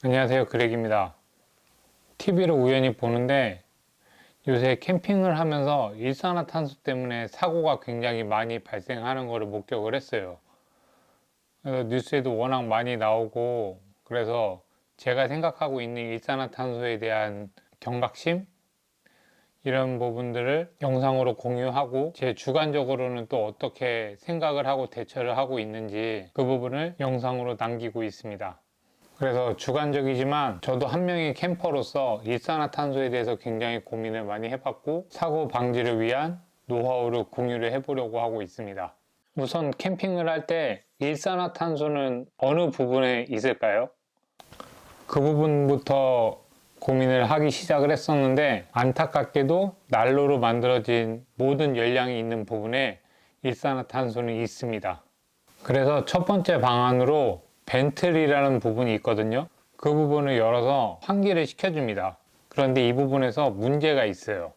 안녕하세요. 그렉입니다. TV를 우연히 보는데 요새 캠핑을 하면서 일산화탄소 때문에 사고가 굉장히 많이 발생하는 것을 목격을 했어요. 그래서 뉴스에도 워낙 많이 나오고 그래서 제가 생각하고 있는 일산화탄소에 대한 경각심 이런 부분들을 영상으로 공유하고 제 주관적으로는 또 어떻게 생각을 하고 대처를 하고 있는지 그 부분을 영상으로 남기고 있습니다. 그래서 주관적이지만 저도 한 명의 캠퍼로서 일산화탄소에 대해서 굉장히 고민을 많이 해봤고 사고 방지를 위한 노하우를 공유를 해보려고 하고 있습니다. 우선 캠핑을 할 때 일산화탄소는 어느 부분에 있을까요? 그 부분부터 고민을 하기 시작을 했었는데 안타깝게도 난로로 만들어진 모든 열량이 있는 부분에 일산화탄소는 있습니다. 그래서 첫 번째 방안으로 벤틀이라는 부분이 있거든요. 그 부분을 열어서 환기를 시켜줍니다. 그런데 이 부분에서 문제가 있어요.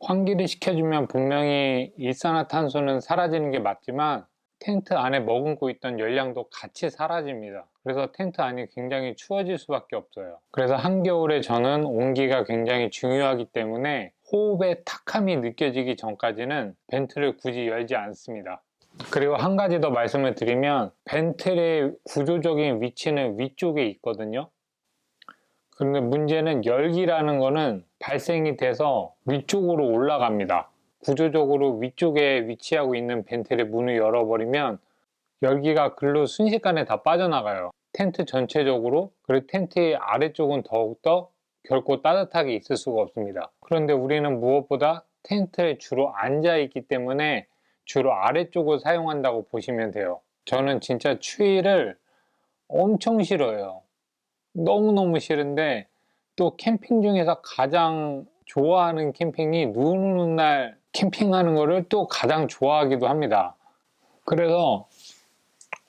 환기를 시켜주면 분명히 일산화탄소는 사라지는 게 맞지만 텐트 안에 머금고 있던 열량도 같이 사라집니다. 그래서 텐트 안이 굉장히 추워질 수밖에 없어요. 그래서 한겨울에 저는 온기가 굉장히 중요하기 때문에 호흡의 탁함이 느껴지기 전까지는 벤트를 굳이 열지 않습니다. 그리고 한 가지 더 말씀을 드리면 벤틀의 구조적인 위치는 위쪽에 있거든요. 그런데 문제는 열기라는 거는 발생이 돼서 위쪽으로 올라갑니다. 구조적으로 위쪽에 위치하고 있는 벤틀의 문을 열어버리면 열기가 글로 순식간에 다 빠져나가요. 텐트 전체적으로 그리고 텐트의 아래쪽은 더욱더 결코 따뜻하게 있을 수가 없습니다. 그런데 우리는 무엇보다 텐트에 주로 앉아 있기 때문에 주로 아래쪽을 사용한다고 보시면 돼요. 저는 진짜 추위를 엄청 싫어요. 너무너무 싫은데 또 캠핑 중에서 가장 좋아하는 캠핑이 눈 오는 날 캠핑하는 거를 또 가장 좋아하기도 합니다. 그래서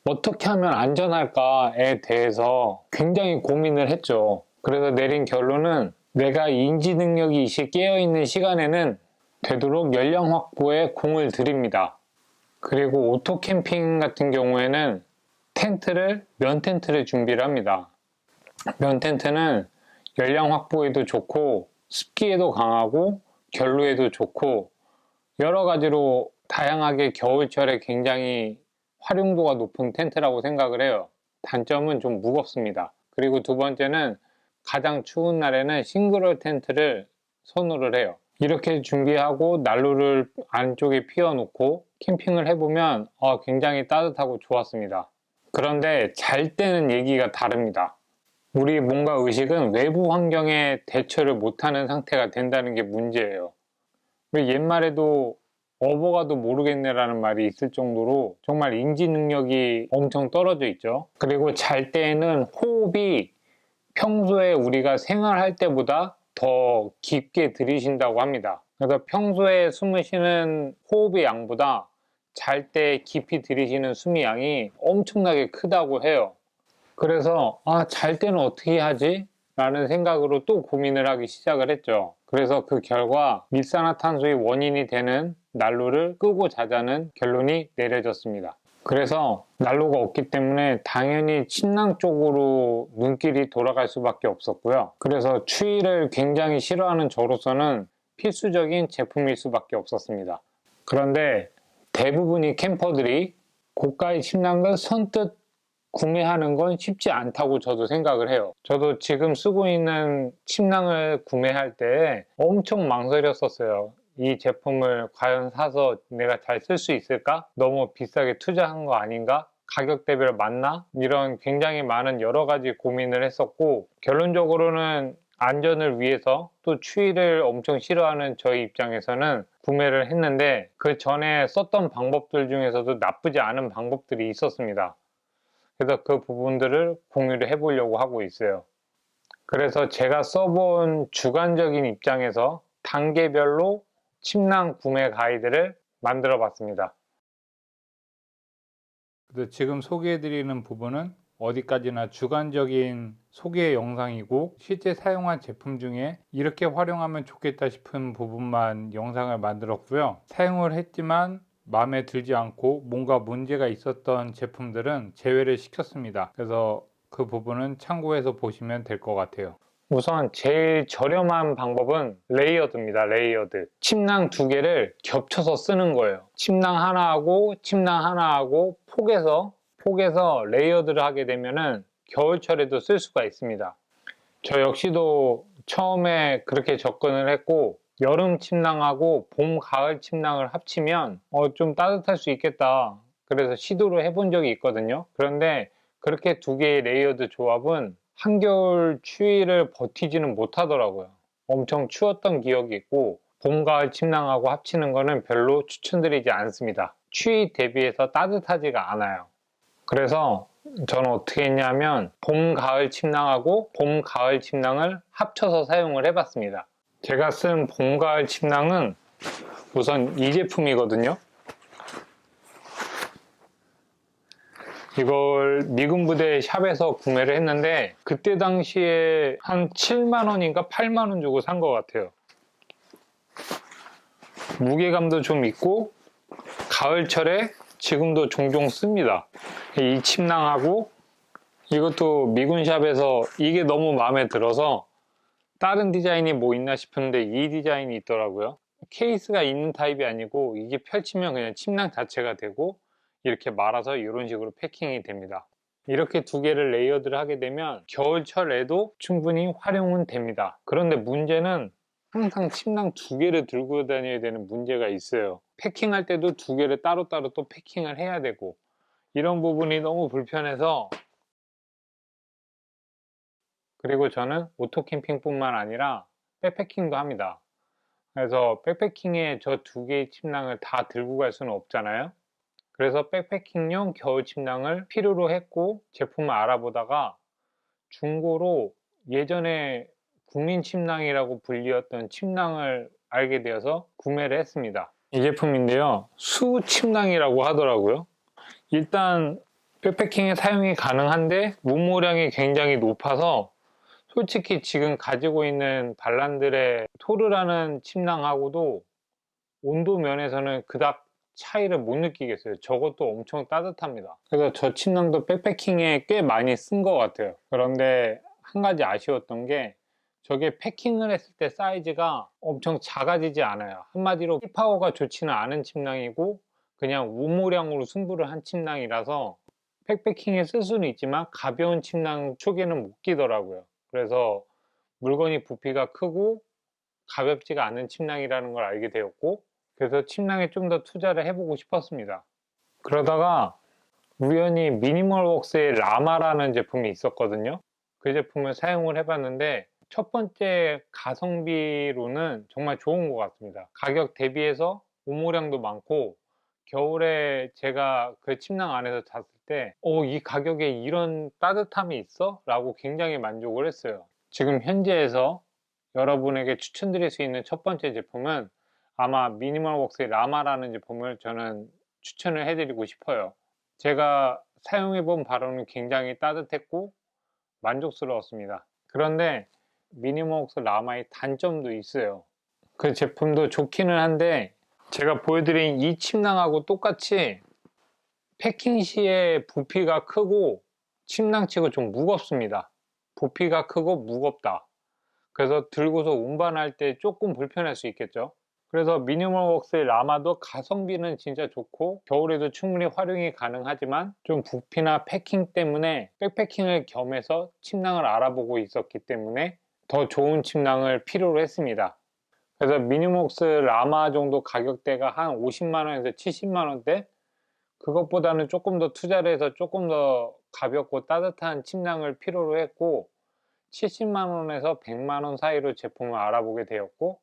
어떻게 하면 안전할까에 대해서 굉장히 고민을 했죠. 그래서 내린 결론은 내가 인지 능력이 깨어있는 시간에는 되도록 연령 확보에 공을 들입니다. 그리고 오토 캠핑 같은 경우에는 텐트를 면 텐트를 준비를 합니다. 면 텐트는 열량 확보에도 좋고 습기에도 강하고 결로에도 좋고 여러 가지로 다양하게 겨울철에 굉장히 활용도가 높은 텐트라고 생각을 해요. 단점은 좀 무겁습니다. 그리고 두 번째는 가장 추운 날에는 싱글홀 텐트를 선호를 해요. 이렇게 준비하고 난로를 안쪽에 피워놓고 캠핑을 해보면 어, 굉장히 따뜻하고 좋았습니다. 그런데 잘 때는 얘기가 다릅니다. 우리 몸과 의식은 외부 환경에 대처를 못하는 상태가 된다는 게 문제예요. 왜 옛말에도 어버가도 모르겠네라는 말이 있을 정도로 정말 인지 능력이 엄청 떨어져 있죠. 그리고 잘 때에는 호흡이 평소에 우리가 생활할 때보다 더 깊게 들이신다고 합니다. 그래서 평소에 숨을 쉬는 호흡의 양보다 잘 때 깊이 들이쉬는 숨의 양이 엄청나게 크다고 해요. 그래서 아, 잘 때는 어떻게 하지? 라는 생각으로 또 고민을 하기 시작을 했죠. 그래서 그 결과 밀산화탄소의 원인이 되는 난로를 끄고 자자는 결론이 내려졌습니다. 그래서 난로가 없기 때문에 당연히 침낭 쪽으로 눈길이 돌아갈 수밖에 없었고요. 그래서 추위를 굉장히 싫어하는 저로서는 필수적인 제품일 수밖에 없었습니다. 그런데 대부분의 캠퍼들이 고가의 침낭을 선뜻 구매하는 건 쉽지 않다고 저도 생각을 해요. 저도 지금 쓰고 있는 침낭을 구매할 때 엄청 망설였었어요. 이 제품을 과연 사서 내가 잘 쓸 수 있을까? 너무 비싸게 투자한 거 아닌가? 가격 대비로 맞나? 이런 굉장히 많은 여러 가지 고민을 했었고 결론적으로는 안전을 위해서 또 추위를 엄청 싫어하는 저희 입장에서는 구매를 했는데 그 전에 썼던 방법들 중에서도 나쁘지 않은 방법들이 있었습니다. 그래서 그 부분들을 공유를 해보려고 하고 있어요. 그래서 제가 써본 주관적인 입장에서 단계별로 침낭 구매 가이드를 만들어 봤습니다. 지금 소개해 드리는 부분은 어디까지나 주관적인 소개 영상이고 실제 사용한 제품 중에 이렇게 활용하면 좋겠다 싶은 부분만 영상을 만들었고요. 사용을 했지만 마음에 들지 않고 뭔가 문제가 있었던 제품들은 제외를 시켰습니다. 그래서 그 부분은 참고해서 보시면 될 것 같아요. 우선 제일 저렴한 방법은 레이어드입니다. 레이어드. 침낭 두 개를 겹쳐서 쓰는 거예요. 침낭 하나하고 침낭 하나하고 폭에서 폭에서 레이어드를 하게 되면은 겨울철에도 쓸 수가 있습니다. 저 역시도 처음에 그렇게 접근을 했고 여름 침낭하고 봄, 가을 침낭을 합치면 어, 좀 따뜻할 수 있겠다. 그래서 시도를 해본 적이 있거든요. 그런데 그렇게 두 개의 레이어드 조합은 한겨울 추위를 버티지는 못하더라고요. 엄청 추웠던 기억이 있고 봄, 가을 침낭하고 합치는 거는 별로 추천드리지 않습니다. 추위 대비해서 따뜻하지가 않아요. 그래서 저는 어떻게 했냐면 봄, 가을 침낭하고 봄, 가을 침낭을 합쳐서 사용을 해봤습니다. 제가 쓴 봄, 가을 침낭은 우선 이 제품이거든요. 이걸 미군 부대 샵에서 구매를 했는데 그때 당시에 한 7만 원인가 8만 원 주고 산 것 같아요. 무게감도 좀 있고 가을철에 지금도 종종 씁니다. 이 침낭하고 이것도 미군샵에서 이게 너무 마음에 들어서 다른 디자인이 뭐 있나 싶은데 이 디자인이 있더라고요. 케이스가 있는 타입이 아니고 이게 펼치면 그냥 침낭 자체가 되고 이렇게 말아서 이런 식으로 패킹이 됩니다. 이렇게 두 개를 레이어드를 하게 되면 겨울철에도 충분히 활용은 됩니다. 그런데 문제는 항상 침낭 두 개를 들고 다녀야 되는 문제가 있어요. 패킹할 때도 두 개를 따로따로 또 패킹을 해야 되고 이런 부분이 너무 불편해서 그리고 저는 오토 캠핑뿐만 아니라 백패킹도 합니다. 그래서 백패킹에 저 두 개의 침낭을 다 들고 갈 수는 없잖아요. 그래서 백패킹용 겨울 침낭을 필요로 했고 제품을 알아보다가 중고로 예전에 국민 침낭이라고 불리었던 침낭을 알게 되어서 구매를 했습니다. 이 제품인데요. 수 침낭이라고 하더라고요. 일단 백패킹에 사용이 가능한데 무모량이 굉장히 높아서 솔직히 지금 가지고 있는 반란들의 토르라는 침낭하고도 온도 면에서는 그닥 차이를 못 느끼겠어요. 저것도 엄청 따뜻합니다. 그래서 저 침낭도 백패킹에 꽤 많이 쓴 것 같아요. 그런데 한 가지 아쉬웠던 게 저게 패킹을 했을 때 사이즈가 엄청 작아지지 않아요. 한마디로 파워가 좋지는 않은 침낭이고 그냥 우모량으로 승부를 한 침낭이라서 백패킹에 쓸 수는 있지만 가벼운 침낭 쪽에는 못 끼더라고요. 그래서 물건이 부피가 크고 가볍지가 않은 침낭이라는 걸 알게 되었고 그래서 침낭에 좀 더 투자를 해보고 싶었습니다. 그러다가 우연히 미니멀웍스의 라마라는 제품이 있었거든요. 그 제품을 사용을 해봤는데 첫 번째 가성비로는 정말 좋은 것 같습니다. 가격 대비해서 우모량도 많고 겨울에 제가 그 침낭 안에서 잤을 때, 어, 이 가격에 이런 따뜻함이 있어? 라고 굉장히 만족을 했어요. 지금 현재에서 여러분에게 추천드릴 수 있는 첫 번째 제품은 아마 미니멀 웍스의 라마라는 제품을 저는 추천을 해드리고 싶어요. 제가 사용해 본 바로는 굉장히 따뜻했고 만족스러웠습니다. 그런데 미니멀 웍스 라마의 단점도 있어요. 그 제품도 좋기는 한데 제가 보여드린 이 침낭하고 똑같이 패킹 시에 부피가 크고 침낭치고 좀 무겁습니다. 부피가 크고 무겁다. 그래서 들고서 운반할 때 조금 불편할 수 있겠죠. 그래서 미니멀웍스의 라마도 가성비는 진짜 좋고 겨울에도 충분히 활용이 가능하지만 좀 부피나 패킹 때문에 백패킹을 겸해서 침낭을 알아보고 있었기 때문에 더 좋은 침낭을 필요로 했습니다. 그래서 미니목스 라마 정도 가격대가 한 50만원에서 70만원대 그것보다는 조금 더 투자를 해서 조금 더 가볍고 따뜻한 침낭을 필요로 했고 70만원에서 100만원 사이로 제품을 알아보게 되었고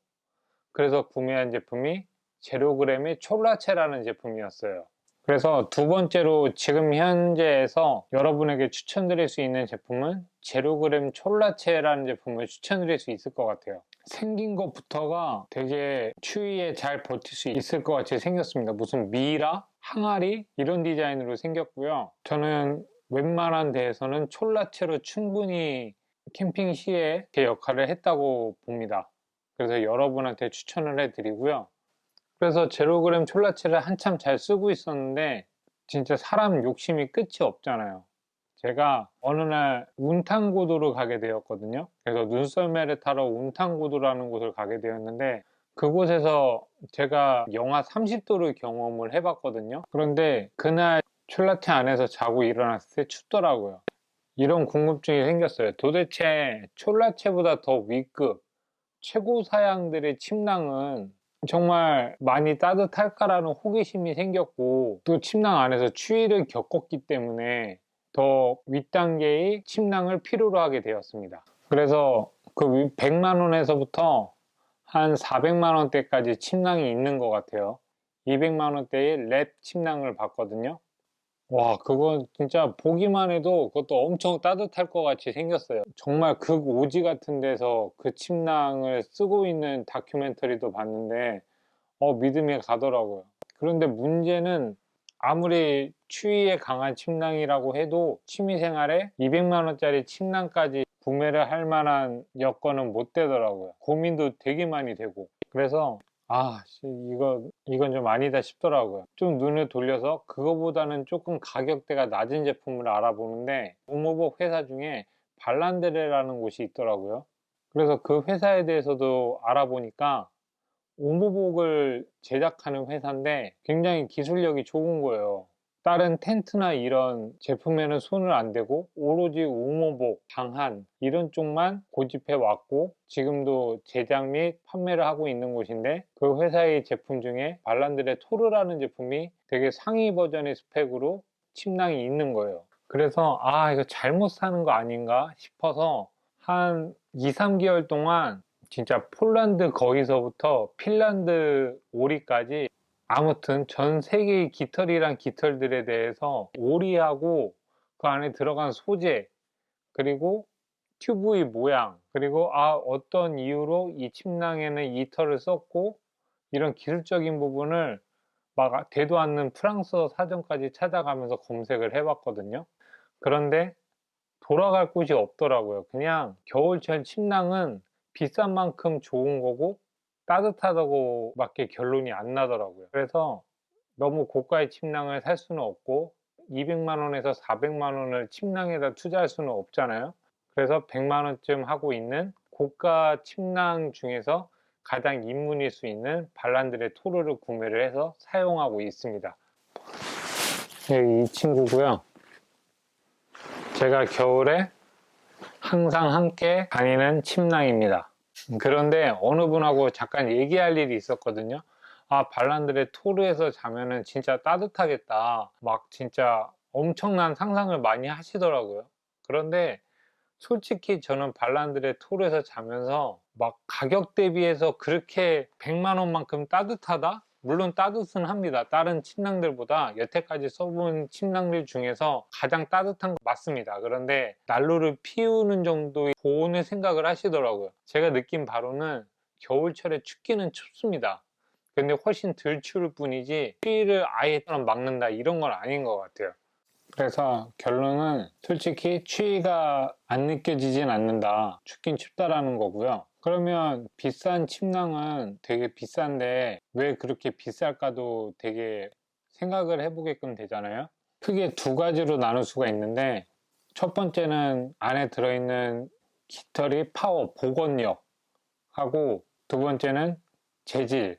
그래서 구매한 제품이 제로그램의 촐라체라는 제품이었어요. 그래서 두 번째로 지금 현재에서 여러분에게 추천드릴 수 있는 제품은 제로그램 촐라체라는 제품을 추천드릴 수 있을 것 같아요. 생긴 것부터가 되게 추위에 잘 버틸 수 있을 것 같이 생겼습니다. 무슨 미라, 항아리 이런 디자인으로 생겼고요. 저는 웬만한 데에서는 촐라체로 충분히 캠핑 시에 제 역할을 했다고 봅니다. 그래서 여러분한테 추천을 해드리고요. 그래서 제로그램 촐라체를 한참 잘 쓰고 있었는데 진짜 사람 욕심이 끝이 없잖아요. 제가 어느 날 운탕고도를 가게 되었거든요. 그래서 눈썰매를 타러 운탕고도라는 곳을 가게 되었는데 그곳에서 제가 영하 30도를 경험을 해봤거든요. 그런데 그날 촐라테 안에서 자고 일어났을 때 춥더라고요. 이런 궁금증이 생겼어요. 도대체 촐라체보다 더 위급, 최고 사양들의 침낭은 정말 많이 따뜻할까라는 호기심이 생겼고 또 침낭 안에서 추위를 겪었기 때문에 더 윗단계의 침낭을 필요로 하게 되었습니다. 그래서 그 100만 원에서부터 한 400만 원대까지 침낭이 있는 것 같아요. 200만 원대의 랩 침낭을 봤거든요. 와, 그건 진짜 보기만 해도 그것도 엄청 따뜻할 것 같이 생겼어요. 정말 극 오지 같은 데서 그 침낭을 쓰고 있는 다큐멘터리도 봤는데, 어, 믿음이 가더라고요. 그런데 문제는 아무리 추위에 강한 침낭이라고 해도 취미생활에 200만원짜리 침낭까지 구매를 할 만한 여건은 못 되더라고요. 고민도 되게 많이 되고. 그래서 아, 씨, 이거, 이건 좀 아니다 싶더라고요. 좀 눈을 돌려서 그거보다는 조금 가격대가 낮은 제품을 알아보는데, 오모복 회사 중에 발란드레라는 곳이 있더라고요. 그래서 그 회사에 대해서도 알아보니까 오모복을 제작하는 회사인데 굉장히 기술력이 좋은 거예요. 다른 텐트나 이런 제품에는 손을 안 대고 오로지 오모복, 방한 이런 쪽만 고집해 왔고 지금도 제작 및 판매를 하고 있는 곳인데 그 회사의 제품 중에 발란드의 토르라는 제품이 되게 상위 버전의 스펙으로 침낭이 있는 거예요. 그래서 아 이거 잘못 사는 거 아닌가 싶어서 한 2, 3개월 동안 진짜 폴란드 거기서부터 핀란드 오리까지 아무튼 전 세계의 깃털이란 깃털들에 대해서 오리하고 그 안에 들어간 소재 그리고 튜브의 모양 그리고 아 어떤 이유로 이 침낭에는 이 털을 썼고 이런 기술적인 부분을 막 되도 않는 프랑스어 사전까지 찾아가면서 검색을 해봤거든요. 그런데 돌아갈 곳이 없더라고요. 그냥 겨울철 침낭은 비싼 만큼 좋은 거고 따뜻하다고 밖에 결론이 안 나더라고요. 그래서 너무 고가의 침낭을 살 수는 없고 200만 원에서 400만 원을 침낭에다 투자할 수는 없잖아요. 그래서 100만 원쯤 하고 있는 고가 침낭 중에서 가장 입문일 수 있는 발란드의 토르를 구매를 해서 사용하고 있습니다. 네, 이 친구고요. 제가 겨울에 항상 함께 다니는 침낭입니다. 그런데 어느 분하고 잠깐 얘기할 일이 있었거든요. 아, 발란드의 토르에서 자면은 진짜 따뜻하겠다. 막 진짜 엄청난 상상을 많이 하시더라고요. 그런데 솔직히 저는 발란드의 토르에서 자면서 막 가격 대비해서 그렇게 100만 원만큼 따뜻하다? 물론 따뜻은 합니다. 다른 침낭들보다 여태까지 써본 침낭들 중에서 가장 따뜻한 거 맞습니다. 그런데 난로를 피우는 정도의 보온을 생각을 하시더라고요. 제가 느낀 바로는 겨울철에 춥기는 춥습니다. 근데 훨씬 덜 추울 뿐이지 추위를 아예 막는다 이런 건 아닌 것 같아요. 그래서 결론은 솔직히 추위가 안 느껴지진 않는다. 춥긴 춥다라는 거고요. 그러면 비싼 침낭은 되게 비싼데 왜 그렇게 비쌀까도 되게 생각을 해보게끔 되잖아요. 크게 두 가지로 나눌 수가 있는데 첫 번째는 안에 들어있는 깃털이 파워, 복원력 하고 두 번째는 재질,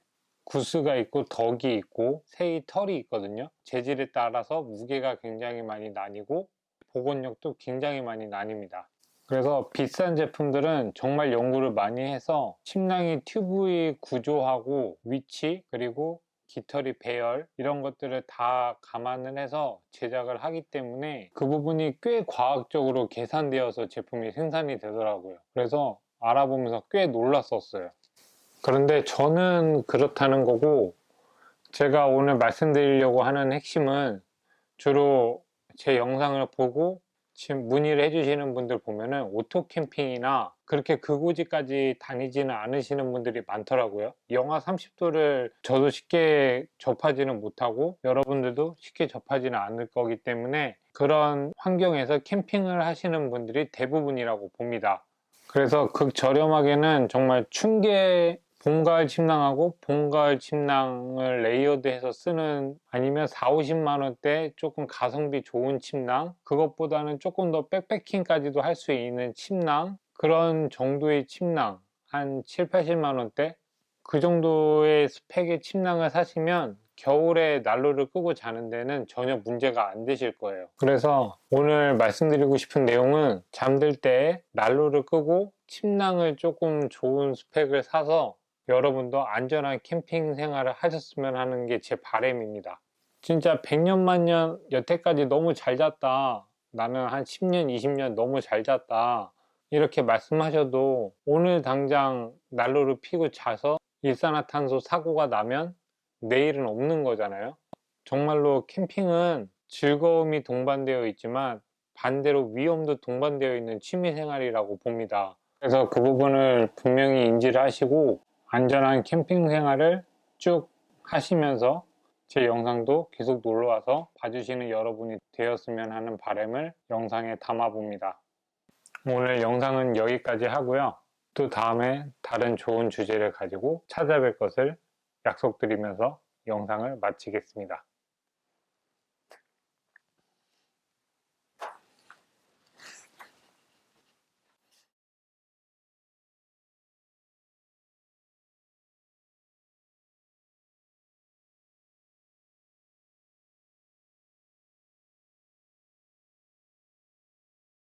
구스가 있고 덕이 있고 새의 털이 있거든요. 재질에 따라서 무게가 굉장히 많이 나뉘고 복원력도 굉장히 많이 나뉩니다. 그래서 비싼 제품들은 정말 연구를 많이 해서 침낭이 튜브의 구조하고 위치 그리고 깃털이 배열 이런 것들을 다 감안을 해서 제작을 하기 때문에 그 부분이 꽤 과학적으로 계산되어서 제품이 생산이 되더라고요. 그래서 알아보면서 꽤 놀랐었어요. 그런데 저는 그렇다는 거고 제가 오늘 말씀드리려고 하는 핵심은 주로 제 영상을 보고 지금 문의를 해주시는 분들 보면은 오토 캠핑이나 그렇게 그곳까지 다니지는 않으시는 분들이 많더라고요. 영하 30도를 저도 쉽게 접하지는 못하고 여러분들도 쉽게 접하지는 않을 거기 때문에 그런 환경에서 캠핑을 하시는 분들이 대부분이라고 봅니다. 그래서 극저렴하게는 정말 충계 봄 가을 침낭하고 봄 가을 침낭을 레이어드해서 쓰는 아니면 4, 50만 원대 조금 가성비 좋은 침낭? 그것보다는 조금 더 백패킹까지도 할 수 있는 침낭? 그런 정도의 침낭 한 7, 80만 원대? 그 정도의 스펙의 침낭을 사시면 겨울에 난로를 끄고 자는 데는 전혀 문제가 안 되실 거예요. 그래서 오늘 말씀드리고 싶은 내용은 잠들 때 난로를 끄고 침낭을 조금 좋은 스펙을 사서 여러분도 안전한 캠핑 생활을 하셨으면 하는 게 제 바람입니다. 진짜 100년 만년 여태까지 너무 잘 잤다. 나는 한 10년, 20년 너무 잘 잤다. 이렇게 말씀하셔도 오늘 당장 난로를 피고 자서 일산화탄소 사고가 나면 내일은 없는 거잖아요. 정말로 캠핑은 즐거움이 동반되어 있지만 반대로 위험도 동반되어 있는 취미 생활이라고 봅니다. 그래서 그 부분을 분명히 인지를 하시고 안전한 캠핑 생활을 쭉 하시면서 제 영상도 계속 놀러 와서 봐주시는 여러분이 되었으면 하는 바람을 영상에 담아 봅니다. 오늘 영상은 여기까지 하고요. 또 다음에 다른 좋은 주제를 가지고 찾아뵐 것을 약속드리면서 영상을 마치겠습니다.